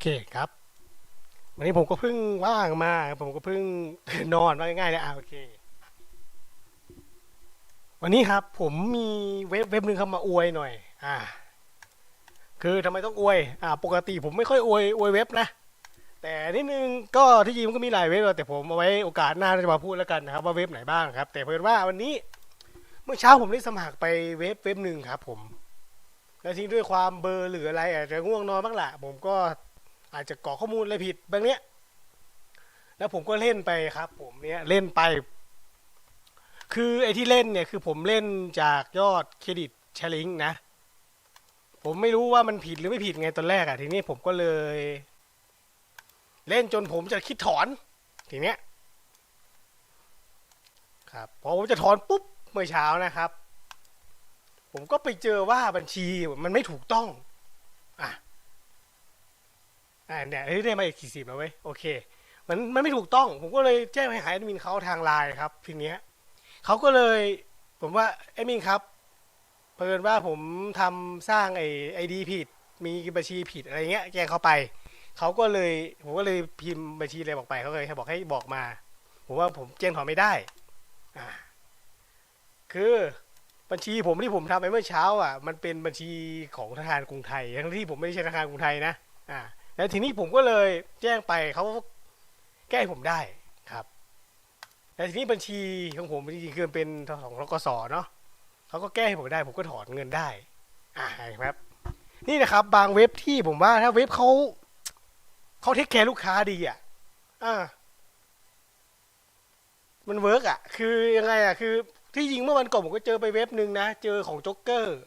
เคครับ วันนี้ผมก็เพิ่งว่างมา ผมก็เพิ่งนอนว่าง่ายๆเลยอะโอเค วันนี้ครับ ผมมีเว็บเว็บหนึ่งเข้ามาอวยหน่อย อ่า คือทำไมต้องอวย อ่า ปกติผมไม่ค่อยอวยอวยเว็บนะ แต่นิดนึงก็ที่จริงมันก็มีหลายเว็บแต่ผมเอาไว้โอกาสหน้าจะมาพูดแล้วกันนะครับ ว่าเว็บไหนบ้างครับ แต่เพิ่นว่าวันนี้เมื่อเช้าผมได้สมัครไปเว็บเว็บหนึ่งครับ ผมแล้วทิ้งด้วยความเบอร์หรืออะไรอาจจะง่วงนอนบ้างแหละผมก็ อาจจะกรอกข้อมูลอะไรผิดบางเนี้ย แล้วผมก็เล่นไปครับ ผมเนี้ยเล่นไป คือไอ้ที่เล่นเนี่ยคือผมเล่นจากยอดเครดิตแชร์ลิงนะ ผมไม่รู้ว่ามันผิดหรือไม่ผิดไงตอนแรกอะทีนี้ผมก็เลย เล่นจนผมจะคิดถอน ทีเนี้ยครับพอผมจะถอนปุ๊บเมื่อเช้านะครับ ผมก็ไปเจอว่าบัญชีมันไม่ถูกต้องอะ อ่าเนี่ยเฮ้ยได้มาอีกสี่สิบแล้วเว้ยโอเค มันมันไม่ถูกต้อง ผมก็เลยแจ้งไปหาแอดมินเขาทางไลน์ครับทีเนี้ยเขาก็เลยผมว่าแอดมินครับเพิ่นว่าผมทำสร้างไอไอดีผิด มีบัญชีผิดอะไรเงี้ยแจ้งเขาไปเขาก็เลยผมก็เลยพิมพ์บัญชีอะไรบอกไปเขาเลยบอกให้บอกมา ผมว่าผมแจ้งถอนไม่ได้อ่าคือบัญชีผมที่ผมทำไปเมื่อเช้าอะมันเป็นบัญชีของธนาคารกรุงไทยทั้งที่ผมไม่ใช้ธนาคารกรุงไทยนะอ่า แล้วทีนี้ผมก็เลยแจ้งไปเขาแก้ให้ผมได้ครับแต่ทีนี้บัญชีของผมจริงๆคือเป็นของรกสเนาะเขาก็แก้ให้ผมได้ ผมก็ถอนเงินได้อ่าครับ นี่นะครับ บางเว็บที่ผมว่าถ้าเว็บเขาเขาเทคแคร์ลูกค้าดีอะอ่ามันเวิร์กอะ คือยังไงอะ คือที่ยิงเมื่อวันก่อนผมก็เจอไปเว็บหนึ่งนะ เจอของจ็อกเกอร์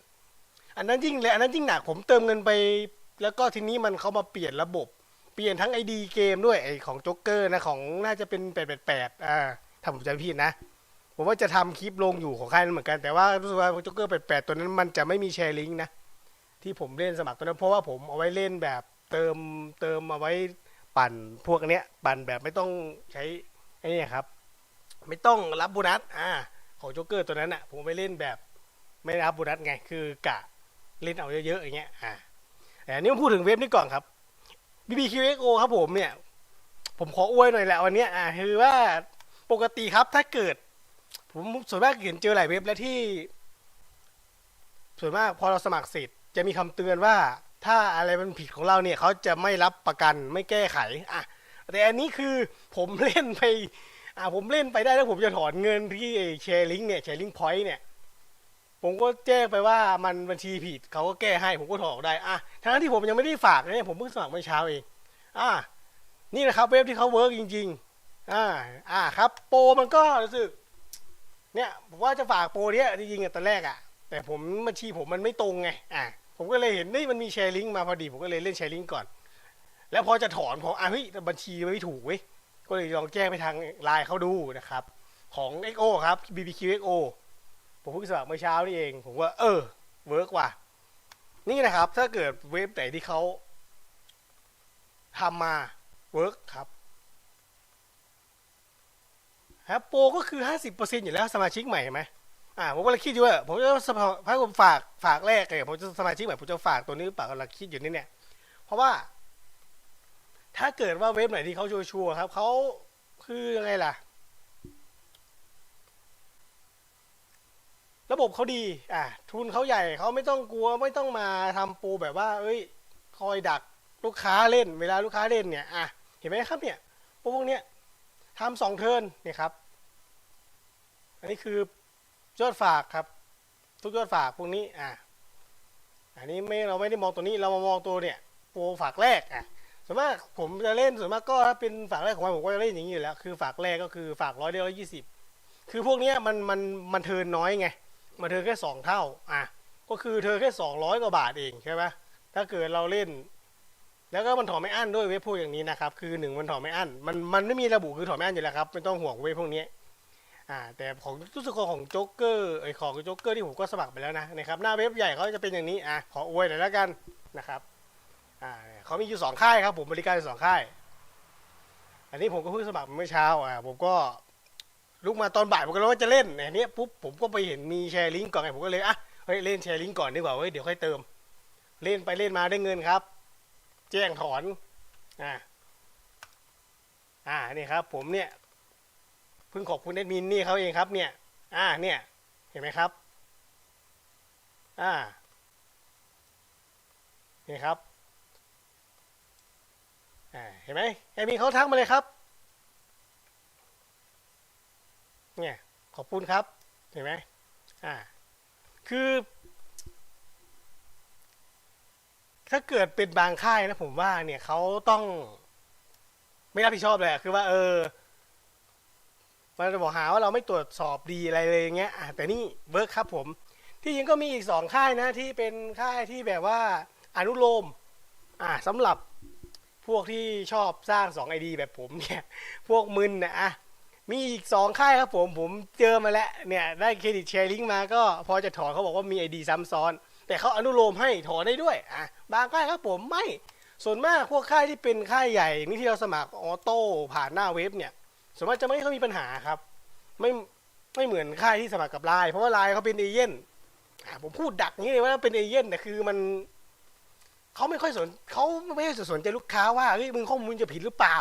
อันนั้นยิ่งเลย อันนั้นยิ่งหนัก ผมเติมเงินไป แล้วก็ทีนี้มันเขามาเปลี่ยนระบบ เปลี่ยนทั้งไอดีเกมด้วยไอของจ็กเกอร์นะของน่าจะเป็นแปดแปดแปดอ่าถ้าผมจำผิดนะผมว่าจะทำคลิปลงอยู่ของค่ายนั้นเหมือนกัน แต่ว่ารู้สึกว่าจ็กเกอร์แปดแปดตัวนั้นมันจะไม่มีแชร์ลิงก์นะที่ผมเล่นสมัครตัวนั้นเพราะว่าผมเอาไว้เล่นแบบเติมเติมเอาไว้ปั่นพวกเนี้ย ปั่นแบบไม่ต้องใช้ไอ้นี่ครับ ไม่ต้องรับโบนัสอ่าของจ็กเกอร์ตัวนั้นอะผมไปเล่นแบบไม่รับโบนัสไงคือกะเล่นเอาเยอะๆอย่างเงี้ยอ่า อันนี้มพูดถึงเว็บนี้ก่อนครับ BBQXO ครับผมเนี่ย ผมขออวยหน่อยแหละวันนี้อ่าคือว่าปกติครับถ้าเกิด ผมส่วนมากเห็นเจอหลายเว็บแล้วที่ ส่วนมากพอเราสมัครเสร็จจะมีคำเตือนว่า ถ้าอะไรมันผิดของเราเนี่ยเขาจะไม่รับประกันไม่แก้ไขอะแต่อันนี้คือผมเล่นไปอ่าผมเล่นไปได้แล้วผมจะถอนเงินที่แชร์ลิงก์เนี่ยแชร์ลิงก์พอยต์เนี่ย ผมก็แจ้งไปว่ามันบัญชีผิดเขาก็แก้ให้ผมก็ถอนออกได้อะทั้งที่ผมยังไม่ได้ฝากเนี่ยผมเพิ่งสมัครเมื่อเช้าเองอ่านี่นะครับเว็บที่เขาเวิร์กจริง ๆ อ่า อ่าครับ โปรมันก็รู้สึก เนี่ยผมว่าจะฝากโปรเนี้ยจริงๆตอนแรกอะแต่ผมบัญชีผมมันไม่ตรงไง อ่าผมก็เลยเห็นนี่มันมีแชร์ลิงก์มาพอดี ผมก็เลยเล่นแชร์ลิงก์ก่อน แล้วพอจะถอนพออะเฮ้ยแต่บัญชีไม่ถูกเว้ย ก็เลยลองแจ้งไปทางไลน์เขาดูนะครับ ของ XO ครับ BBQXO ผมเพิ่งสมัครเมื่อเช้านี่เอง ผมว่า เออเวิร์กว่ะนี่นะครับ ถ้าเกิดเว็บไหนที่เขาทำมาเวิร์กครับฮปโปรก็คือห้าสิบเปอร์เซ็นอยู่แล้วสมาชิกใหม่เห็นไหมอ่าผมก็เลยคิดอยู่ว่าผมจะสมัครถ้าผมฝากฝากแรกเลยผมจะสมาชิกใหม่ผมจะฝากตัวนี้ปากำลังคิดอยู่นี่เนี่ย เพราะว่า ถ้าเกิดว่าเว็บไหนที่เขาชัวร์ครับเขาคือยังไงล่ะ ระบบเขาดีอะทุนเขาใหญ่เขาไม่ต้องกลัวไม่ต้องมาทำโปรแบบว่า เอ้ย คอยดักลูกค้าเล่น เวลาลูกค้าเล่นเนี่ยอะเห็นไหมครับเนี่ยปรพวกเนี้ยทำสองเทิร์นเนี่ยครับ อันนี้คือยอดฝากครับ ทุกยอดฝากพวกนี้อะอันนี้ไม่เราไม่ได้มองตัวนี้เรามามองตัวเนี่ยปรฝากแรกอะส่วนมากผมจะเล่นส่วนมากก็ถ้าเป็นฝากแรกของมันผมก็จะเล่นอย่างนี้อยู่แล้ว คือฝากแรกก็คือฝากร้อยเดียวร้อยยี่สิบคือพวกเนี้ยมันมันมันเทินน้อยไง มาเธอแค่สองเท่าอะก็คือเธอแค่สองร้อยกว่าบาทเองใช่ไหมถ้าเกิดเราเล่น แล้วก็มันถอนไม่อั้นด้วยเว็บพวกอย่างนี้นะครับ คือหนึ่งมันถอนไม่อั้นมันมันไม่มีระบุคือถอนไม่อั้นอยู่แล้วครับไม่ต้องห่วงเว็บพวกนี้อ่าแต่ของรู้สึกของโจ๊กเกอร์ไอของโจ๊กเกอร์ที่ผมก็สมัครไปแล้วนะนะครับหน้าเว็บใหญ่เขาจะเป็นอย่างนี้อะขออวยหน่อยแล้วกันนะครับอ่าเขามีอยู่สองค่ายครับผมบริการสองค่าย อันนี้ผมก็เพิ่งสมัครเมื่อเช้าอ่าผมก็ ลุกมาตอนบ่ายผมก็รู้ว่าจะเล่นเนี่ยนี้ปุ๊บผมก็ไปเห็นมีแชร์ลิงก์ก่อนไงผมก็เลยอะเฮ้ยเล่นแชร์ลิงก์ก่อนดีกว่าเว้ยเดี๋ยวค่อยเติม เล่นไปเล่นมาได้เงินครับ แจ้งถอนอ่าอ่านี่ครับ ผมเนี่ยเพิ่งขอบคุณแอดมินนี่เขาเองครับ เนี่ย อ่า เนี่ย เห็นไหมครับ อ่านี่ครับอ่าเห็นไหมแอดมินเขาทักมาเลยครับ เนี่ยขอบคุณครับเห็นไหมอ่าคือ ถ้าเกิดเป็นบางค่ายนะผมว่าเนี่ยเขาต้องไม่รับผิดชอบเลยคือว่า เออมันจะบอกหาว่าเราไม่ตรวจสอบดีอะไรเลยอย่างเงี้ยแต่นี่เวิร์กครับผม ที่จริงก็มีอีกสองค่ายนะ ที่เป็นค่ายที่แบบว่าอนุโลม อ่าสำหรับพวกที่ชอบสร้าง2 ID แบบผมเนี่ย พวกมึนนะอะ มีอีกสองค่ายครับผมผมเจอมาแล้วเนี่ยได้เครดิตแชร์ลิงก์มาก็พอจะถอนเขาบอกว่ามี ID ซ้ำซ้อน แต่เขาอนุโลมให้ถอนได้ด้วยอะบางค่ายครับผมไม่ส่วนมากพวกค่ายที่เป็นค่ายใหญ่นี่ที่เราสมัครออโต้ผ่านหน้าเว็บเนี่ยส่วนมากจะไม่ค่อยมีปัญหาครับ ไม่ไม่เหมือนค่ายที่สมัครกับไลน์เพราะว่าไลน์เขาเป็นเอเย่นอะผมพูดดักนี้เลยว่าเป็นเอเย่นแต่คือมันเขาไม่ค่อยสนเขาไม่ค่อยสนใจลูกค้าว่าเฮ้ยมึงข้อมูลจะผิดหรือเปล่า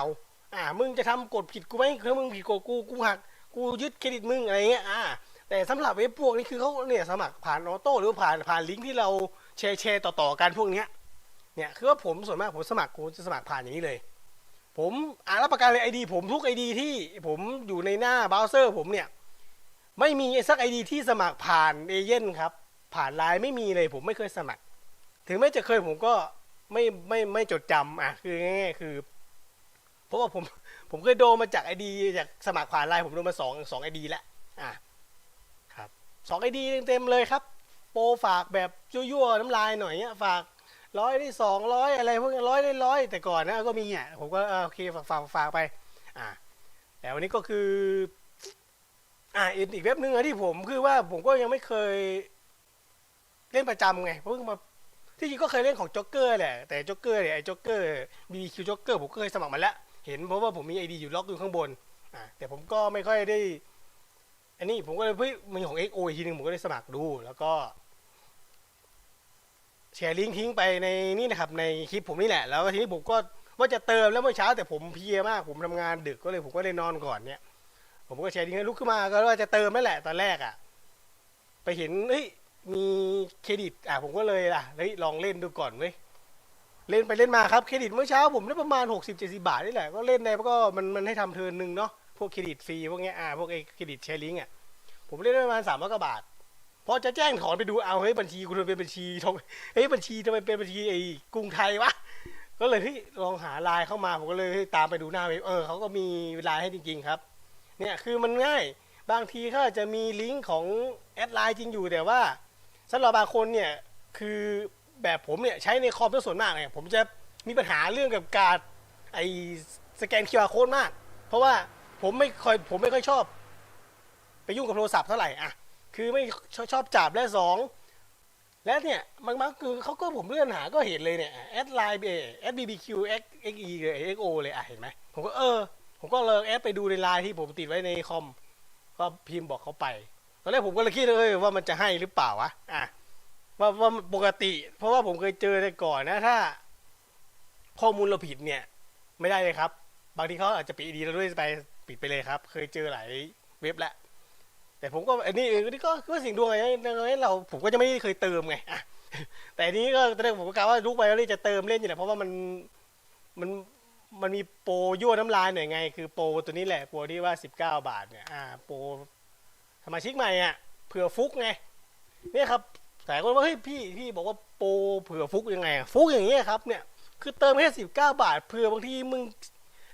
อ่า มึงจะทำกฎผิดกูไหมคือมึงผิดกฎกูกูหักกูยึดเครดิตมึงอะไรเงี้ยอ่า แต่สำหรับเว็บพวกนี้คือเขาเนี่ยสมัครผ่านออโต้หรือผ่านผ่านลิงก์ที่เราแชร์แชร์ต่อๆกันพวกเนี้ยเนี่ยคือว่าผมส่วนมากผมสมัครกูจะสมัครผ่านอย่างนี้เลย ผมอ่านรับประกันเลยไอดีผมทุกไอดีที่ผมอยู่ในหน้าเบราว์เซอร์ผมเนี่ยไม่มีสักไอดีที่สมัครผ่านเอเย่นครับ ผ่านไลน์ไม่มีเลยผมไม่เคยสมัคร ถึงแม้จะเคยผมก็ไม่ไม่ไม่จดจำอะคือง่ายๆคือ เพราะว่าผมผมเคยโดนมาจากไอดีจากสมัครผ่านไลน์ผมโดนมาสองสองไอดีแล้วอะครับสองไอดีเต็มๆเลยครับ โปรฝากแบบยั่วๆน้ำลายหน่อยเนี้ยฝากร้อยได้สองร้อยอะไรพวกนี้ร้อยได้ร้อยแต่ก่อนนะก็มีอะผมก็เออโอเคฝากฝากฝากไป อ่าแต่วันนี้ก็คือ อ่าอีกอีกเว็บหนึงอะที่ผมคือว่าผมก็ยังไม่เคย เล่นประจำไงเพิ่งมาที่จริงก็เคยเล่นของจ็อกเกอร์แหละแต่จ็อกเกอร์เนี่ยไอ้จ็อกเกอร์บีคิวจ็อกเกอร์ผมก็เคยสมัครมาแล้ว เห็นเพราะว่าผมมีไอดีอยู่ล็อกอยู่ข้างบนอ่าแต่ผมก็ไม่ค่อยได้ อันนี้ผมก็เลยเฮ้ยมีของ XO อีกทีหนึงผมก็ได้สมัครดู แล้วก็แชร์ลิงก์ทิ้งไปในนี่นะครับในคลิปผมนี่แหละ แล้วทีนี้ผมก็ว่าจะเติมแล้วเมื่อเช้าแต่ผมเพลียมาก ผมทำงานดึกก็เลยผมก็เลยนอนก่อนเนี่ย ผมก็แชร์ลิงก์ให้ลุกขึ้นมาก็ว่าจะเติมนั่นแหละตอนแรกอะ ไปเห็นเฮ้ยมีเครดิต อะผมก็เลยอะเฮ้ยลองเล่นดูก่อนเว้ย เล่นไปเล่นมาครับเครดิตเมื่อเช้าผมได้ประมาณ 60 70 บาทนี่แหละก็เล่นได้ก็มันมันให้ทำเทิร์นหนึ่งเนาะพวกเครดิตฟรีพวกเนี้ยอ่าพวกไอ้เครดิตแชร์ลิงก์อะผมเล่นได้ประมาณ300กว่าบาทพอจะแจ้งถอนไปดูเอาเฮ้ยบัญชีกูทำไมเป็นบัญชีทองเฮ้ยบัญชีทำไมเป็นบัญชีไอ้กรุงไทยวะก็เลยเฮ้ยลองหาไลน์เข้ามาผมก็เลยเฮ้ยตามไปดูหน้าเว็บเออเขาก็มีไลน์ให้จริง ๆ ครับ เนี่ยคือมันง่ายบางทีเขาอาจจะมีลิงก์ของแอดไลน์จริงอยู่แต่ว่าสำหรับบางคนเนี่ยคือ แบบผมเนี่ยใช้ในคอมเป็นส่วนมากเนี่ยผมจะมีปัญหาเรื่องกับการไอสแกน QR code มาก เพราะว่าผมไม่ค่อยผมไม่ค่อยชอบ ไปยุ่งกับโทรศัพท์เท่าไหร่อะคือไม่ชอบชอบจับและสองและเนี่ยบางบางคือเขาก็ผมเลื่อนหาก็เห็นเลยเนี่ยแอดไลน์แอดบีบีคิวเอ็กเอ็กอีเลยเอ็กโอเลยอะเห็นไหมผมก็เออ ผมก็เลยแอดไปดูในไลน์ที่ผมติดไว้ในคอมก็พิมพ์บอกเขาไป ตอนแรกผมก็เลยคิดเลยว่ามันจะให้หรือเปล่าวะอะ ว่าว่าปกติ เพราะว่าผมเคยเจอแต่ก่อนนะ ถ้า ข้อมูลเราผิดเนี่ย ไม่ได้เลยครับ บางทีเขาอาจจะปิดดีเราด้วยไปปิดไปเลยครับ เคยเจอหลายเว็บแล้วแต่ผมก็อันนี้ออนี่ก็ก็สิ่งดวงไงเราผมก็จะไม่เคยเติมไงแต่อันนี้ก็ตอนแรกผมก็กะว่าลุกไปแล้วจะเติมเล่นอยู่แหละเพราะว่ามันมันมันมีโปรยั่วน้ำลายหน่อยไง คือโปรตัวนี้แหละโปรที่ว่าสิบเก้าบาทเนี่ยอ่าโปรสมาชิกใหม่อะเผื่อฟุกไงเนี่ยครับ แต่คนว่าเฮ้ยพี่พี่บอกว่าโปรเผื่อฟุกยังไงอะฟุกอย่างเงี้ยครับเนี่ยคือเติมแค่สิบเก้าบาทเผื่อบางทีมึง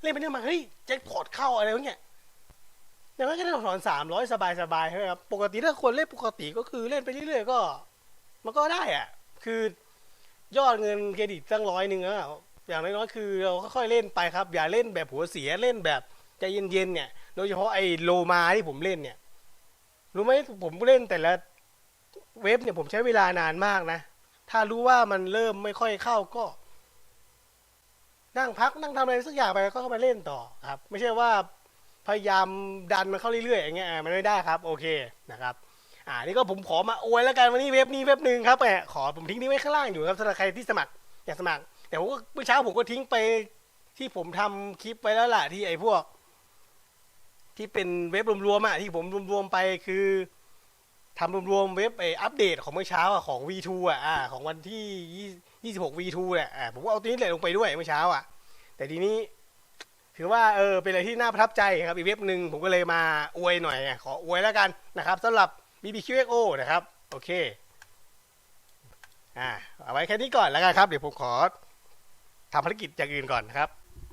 เล่นไปเล่นมาเฮ้ยแจ็คพอตเข้าอะไรวะเนี่ยอย่างนั้นก็ได้ถอนสามร้อยสบายสบายใช่ไหมครับปกติถ้าคนเล่นปกติก็คือเล่นไปเรื่อยๆก็ มันก็ได้อะคือยอดเงินเครดิตตั้งร้อยหนึ่งอะอย่างน้อยๆคือเราค่อยๆเล่นไปครับ อย่าเล่นแบบหัวเสียเล่นแบบใจเย็นๆเนี่ยโดยเฉพาะไอ้โลมาที่ผมเล่นเนี่ยรู้ไหมผมเล่นแต่ละ เว็บเนี่ยผมใช้เวลานานมากนะ ถ้ารู้ว่ามันเริ่มไม่ค่อยเข้าก็ นั่งพักนั่งทำอะไรสักอย่างไปก็เข้ามาเล่นต่อครับ ไม่ใช่ว่าพยายามดันมันเข้าเรื่อยๆอย่างเงี้ยมันไม่ได้ครับ โอเคนะครับ อ่านี่ก็ผมขอมาอวยแล้วกันวันนี้เว็บนี้เว็บหนึ่งครับแหมขอผมทิ้งนี้ไว้ข้างล่างอยู่ครับสำหรับใครที่สมัครอยากสมัคร แต่ผมก็เมื่อเช้าผมก็ทิ้งไปที่ผมทำคลิปไว้แล้วล่ะที่ไอ้พวก ที่เป็นเว็บรวมๆอะที่ผมรวมๆไปคือ ทำรวมๆเว็บไออัปเดตของเมื่อเช้าอะของ V2 อะอ่าของวันที่ 26 V2 เนี่ยอ่าผมก็เอาตัวนี้แหละลงไปด้วยเมื่อเช้าอะ แต่ทีนี้ ถือว่าเออเป็นอะไรที่น่าประทับใจครับอีกเว็บหนึ่งผมก็เลยมาอวยหน่อยขออวยแล้วกันนะครับสำหรับ BBQXO นะครับ โอเคอ่าเอาไว้แค่นี้ก่อนแล้วกันครับ เดี๋ยวผมขอทำภารกิจอย่างอื่นก่อนนะครับ